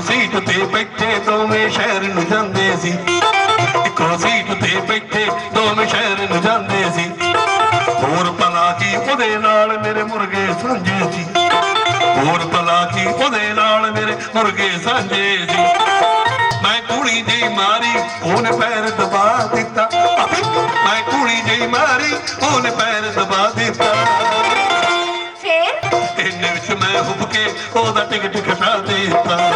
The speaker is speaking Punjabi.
ਸੀਟ ਤੇ ਬੈਠੇ ਦੋਵੇਂ ਸ਼ਹਿਰ ਨੂੰ ਜਾਂਦੇ ਸੀ। ਇੱਕੋ ਸੀਟ ਤੇ ਬੈਠੇ ਦੋਵੇਂ ਸ਼ਹਿਰ ਨੂੰ ਜਾਂਦੇ ਸੀ। ਹੋਰ ਭਲਾ ਕੀ ਉਹਦੇ ਨਾਲ ਮੇਰੇ ਮੁਰਗੇ ਸਾਂਝੇ ਸੀ। ਹੋਰ ਭਲਾ ਕੀ ਉਹਦੇ ਨਾਲ ਮੇਰੇ ਮੁਰਗੇ ਸਾਂਝੇ ਸੀ। ਮੈਂ ਕੁੜੀ ਜਿਹੀ ਮਾਰੀ ਉਹਨੇ ਪੈਰ ਦਬਾ ਦਿੱਤਾ। ਮੈਂ ਕੁੜੀ ਜਿਹੀ ਮਾਰੀ ਉਹਨੇ ਪੈਰ ਦਬਾ ਦਿੱਤਾ। ਫੇਰ? ਇੰਨੇ ਵਿੱਚ ਮੈਂ ਹੁੱਬ ਕੇ ਉਹਦਾ ਟਿਕਟ ਕਟਾ ਦਿੱਤਾ।